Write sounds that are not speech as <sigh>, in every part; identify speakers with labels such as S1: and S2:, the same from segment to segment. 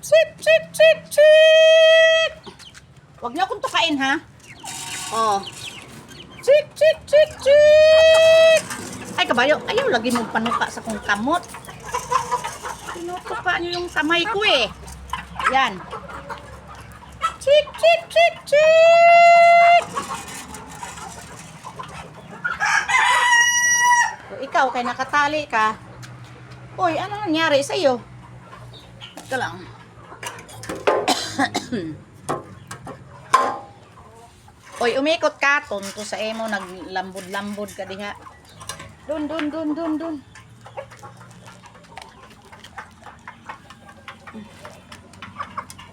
S1: Sweet, sweet, sweet, sweet! Huwag niyo akong tukain, ha? Oh. Sweet, sweet, sweet, sweet! Ay, kabayo, ayaw lagi mong panuka sa kong kamot. Pinutuka niyo yung kamay ko, eh. Yan. Sweet, sweet, sweet, sweet! So, ikaw, kay nakatali ka. Uy, ano nangyari sa'yo? Ito lang. <coughs> Oy, umikot ka tonto sa emo naglambod-lambod ka diha. Dun dun dun dun dun.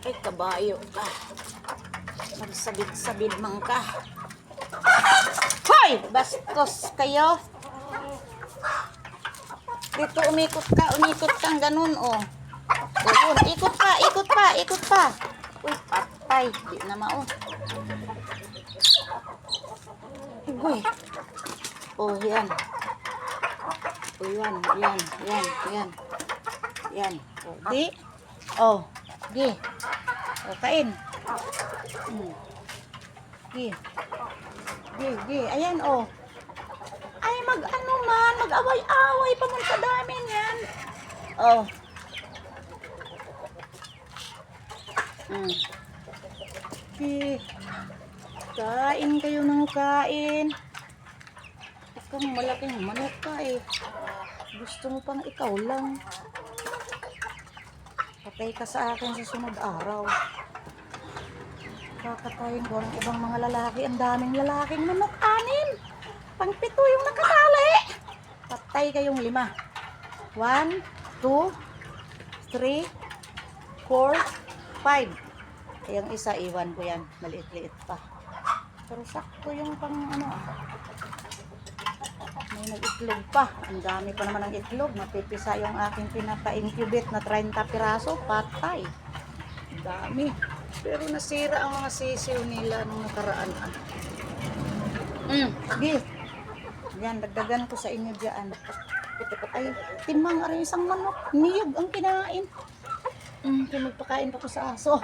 S1: Ay kabayo ka. Magsabid-sabid man ka. Hoy, bastos kayo. Dito umikot ka, umikot kang ganun oh. Yun, ikot pa, ikot pa, ikot pa. Uy, patay. Di na mao. Uy. Oh, yan. Oh, yan, yan, yan, yan. Yan. Oh, di. Oh, di. Oh, kain. Hmm. Di. Di, di. Ayan, oh. Ay, mag-ano man, mag-away-away pa man sa dami niyan. Oh. Mm. Okay. Kain kayo ng kain. Basta malaking manok ka eh. Gusto mo pang ikaw lang. Patay ka sa akin sa sunod araw. Kakatayin ko ng ibang mga lalaki. Ang daming lalaking manok. Anim. Pang pito yung nakatali. Patay kayong lima. One, two, three, four, 5. Yung isa, iwan ko yan. Maliit-liit pa. Pero sakto yung pang ano ah. May nag-itlog pa. Ang dami pa naman ng itlog. Mapipisa yung aking pinapa-incubate na 30 piraso. Patay. Ang dami. Pero nasira ang mga sisiw nila nung nakaraan. Mm, di. Yan, dagdagan ko sa inyo dyan. Ay, timang aray isang manok. Niyog ang kinain. Mm, kaya magpakain pa ko sa aso.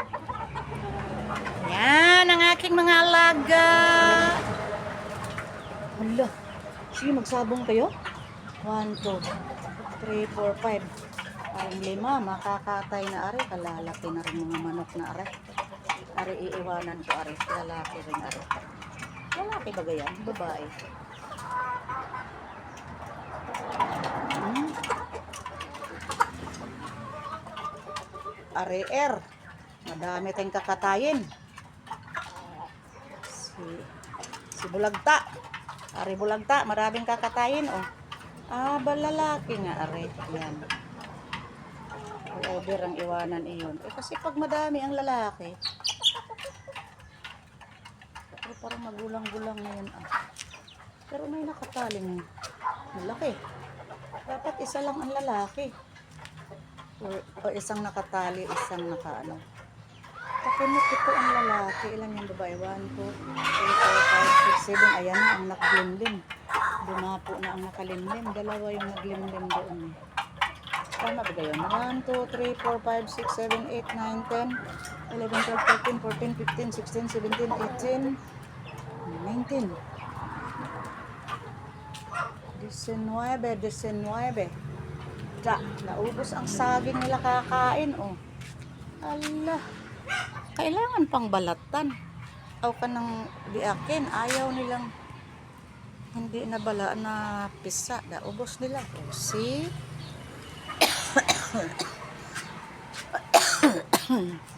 S1: Yan ang aking mga alaga. Hala. Sige, magsabong kayo. 1, 2, 3, 4, 5. Parang lima, makakatay na ari. Kalalaki na rin mga manok na are. Are iiwanan ko are. Lalaki rin are. Lalaki ba gayan? Babae. areer. Madami tayong kakatayin. Si, si Bulagta. Are Bulagta, maraming kakatayin. Oh. Ah, balalaki nga are. Yan. Over ang iwanan iyon. Eh, kasi pag madami ang lalaki, pero eh, parang magulang-gulang ngayon ah. Pero may nakataling malaki. Dapat isa lang ang lalaki o isang nakatali, isang nakaano. Kapunit ito ang lalaki. Ilan yung babae? 1, 2, 3, 4, 5, 6, 7. Ayan na, ang nakalimlim. Dumapo na ang nakalimlim. Dalawa yung naglimlim doon. Tama ba yun? 1, 2, 3, 4, 5, 6, 7, 8, 9, 10, 11, 12, 13, 14, 15, 16, 17, 18, 19. 19, 19 isda. Naubos ang saging nila kakain, oh. Allah. Kailangan pang balatan. Aw ka ng biakin. Ayaw nilang hindi na bala na pisa. Naubos nila. Oh, see? <coughs>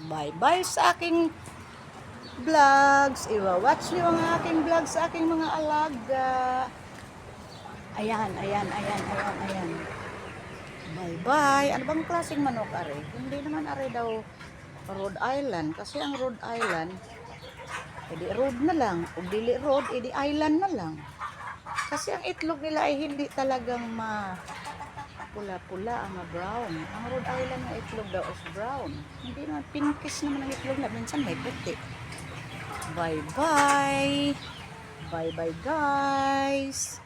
S1: Bye-bye sa aking vlogs. Iwa-watch nyo ang aking vlogs sa aking mga alaga. Ayan, ayan, ayan, ayan, ayan. Bye! Ano bang klaseng manok, are? Hindi naman, are daw Rhode Island. Kasi ang Rhode Island, edi road na lang. O dili road, edi island na lang. Kasi ang itlog nila ay hindi talagang ma pula-pula ang ah, brown. Ang Rhode Island na itlog daw is brown. Hindi naman, pinkish naman ang itlog na. Minsan may puti. Bye-bye! Bye-bye, guys!